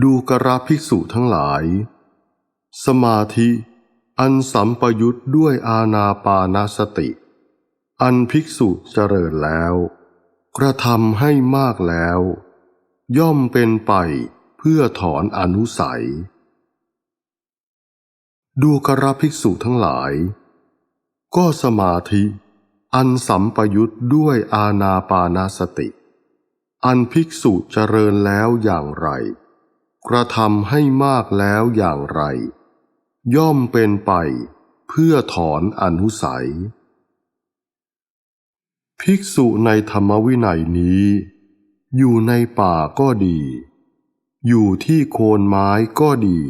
ดูกระภิกษุทั้งหลาย สมาธิอันสัมปยุตด้วยอาณาปานสติ อันภิกษุเจริญแล้ว กระทำให้มากแล้ว ย่อมเป็นไปเพื่อถอนอนุสัย ดูกระภิกษุทั้งหลาย ก็สมาธิ อันสัมปยุตด้วยอาณาปานสติ อันภิกษุเจริญแล้วอย่างไร กระทำให้มากแล้วอย่างไร ย่อมเป็นไปเพื่อถอนอนุสัย ภิกษุในธรรมวินัยนี้ อยู่ในป่าก็ดี อยู่ที่โคนไม้ก็ดี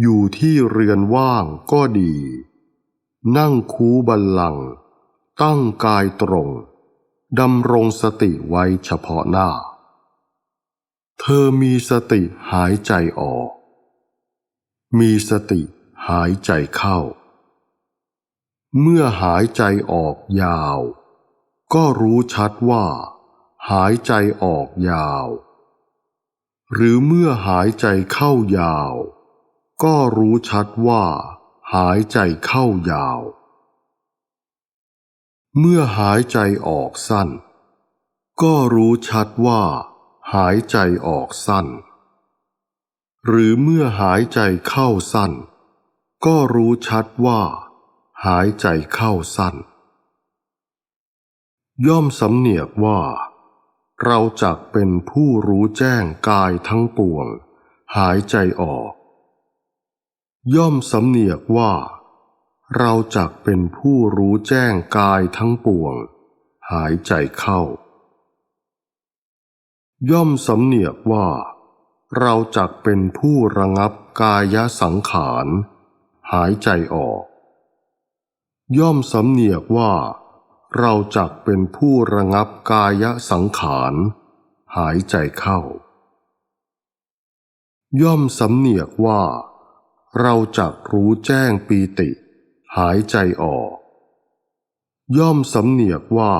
อยู่ที่เรือนว่างก็ดี นั่งคูบัลลัง ตั้งกายตรงดำรงสติไว้เฉพาะหน้า เธอมีสติหายใจออก มีสติหายใจเข้า เมื่อหายใจออกยาว ก็รู้ชัดว่า หายใจออกยาว หรือเมื่อหายใจเข้ายาว ก็รู้ชัดว่า หายใจเข้ายาว เมื่อหายใจออกสั้น ก็รู้ชัดว่า หายใจออกสั้น หรือเมื่อหายใจเข้าสั้น ก็รู้ชัดว่า หายใจเข้าสั้น ย่อมสำเนียกว่า เราจักเป็นผู้รู้แจ้งกายทั้งปวง หายใจออก ย่อมสำเนียกว่า เราจักเป็นผู้รู้แจ้งกายทั้งปวง หายใจเข้า ย่อมสำเนียกว่า เราจักเป็นผู้ระงับกายสังขาร หายใจออก ย่อมสำเนียกว่า เราจักเป็นผู้ระงับกายสังขาร หายใจเข้า ย่อมสำเนียกว่า เราจักรู้แจ้งปีติ หายใจออก ย่อมสำเนียกว่า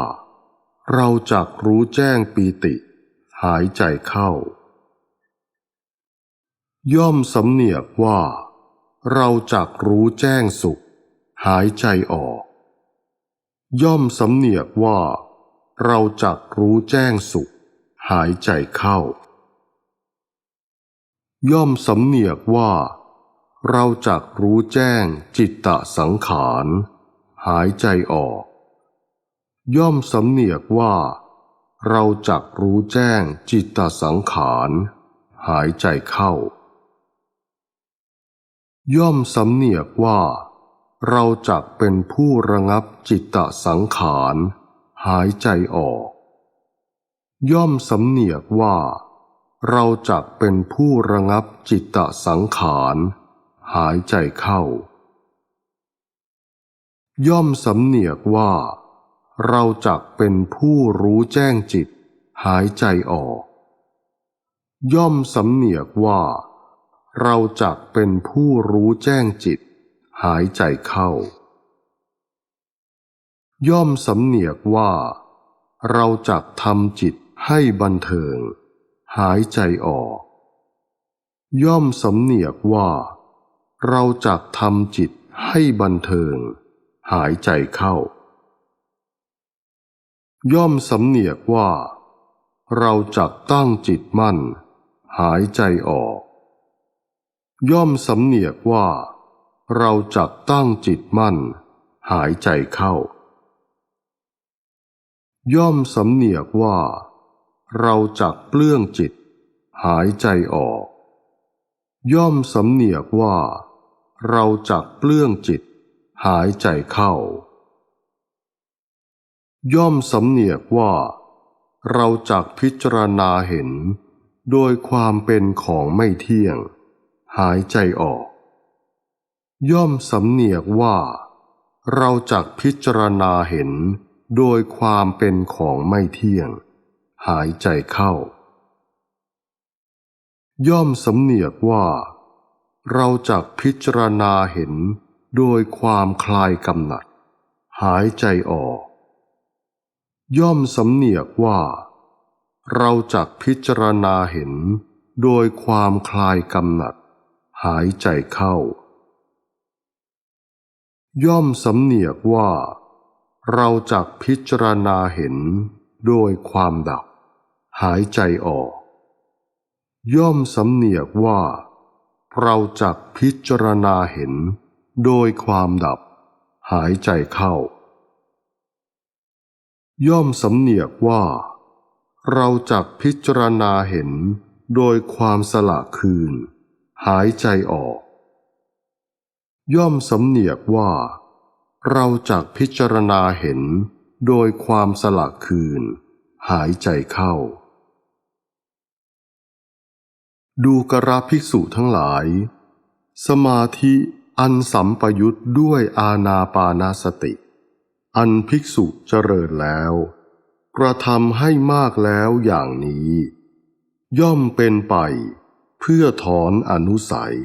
เราจักรู้แจ้งปีติ หายใจเข้า ย่อมสำเนียกว่า เราจักรู้แจ้งสุข หายใจออก ย่อมสำเนียกว่า เราจักรู้แจ้งสุข หายใจเข้า ย่อมสำเนียกว่า เราจักรู้แจ้งจิตตสังขาร หายใจออก ย่อมสำเนียกว่า เราจักรู้แจ้งจิตตสังขาร หายใจเข้า ย่อมสำเนียกว่า เราจักเป็นผู้ระงับจิตตสังขาร หายใจออก ย่อมสำเนียกว่า เราจักเป็นผู้ระงับจิตตสังขาร หายใจเข้า ย่อมสำเนียกว่า เราจักเป็นผู้รู้แจ้งจิต หายใจออก ย่อมสำเนียกว่า เราจักเป็นผู้รู้แจ้งจิต หายใจเข้า ย่อมสำเนียกว่า เราจักทำจิตให้บันเทิง หายใจออก ย่อมสำเนียกว่า เราจักทำจิตให้บันเทิง หายใจเข้า ย่อมสำเนียกว่า เราจักตั้งจิตมั่น หายใจออก ย่อมสำเนียกว่า เราจักตั้งจิตมั่น หายใจเข้า ย่อมสำเนียกว่า เราจักเปลื้องจิต หายใจออก ย่อมสำเนียกว่า เราจักเปลื้องจิต หายใจเข้า ย่อมสำเนียกว่า เราจักพิจารณาเห็น โดยความเป็นของไม่เที่ยง หายใจออก ย่อมสำเนียกว่า เราจักพิจารณาเห็น โดยความเป็นของไม่เที่ยง หายใจเข้า ย่อมสำเนียกว่า เราจักพิจารณาเห็น โดยความคลายกำหนัด หายใจออก ย่อมสำเนียกว่า เราจักพิจารณาเห็นโดยความคลายกำหนัด หายใจเข้า ย่อมสำเนียกว่า เราจักพิจารณาเห็นโดยความดับ หายใจออก ย่อมสำเนียกว่า เราจักพิจารณาเห็นโดยความดับ หายใจเข้า ย่อมสำเนียกว่า เราจักพิจารณาเห็นโดยความสละคืน หายใจออก ย่อมสำเนียกว่า เราจักพิจารณาเห็นโดยความสละคืน หายใจเข้า ดูกระภิกษุทั้งหลาย สมาธิอันสัมปยุตด้วยอาณาปานาสติ อันภิกษุเจริญแล้ว กระทำให้มากแล้วอย่างนี้ ย่อมเป็นไปเพื่อถอนอนุสัย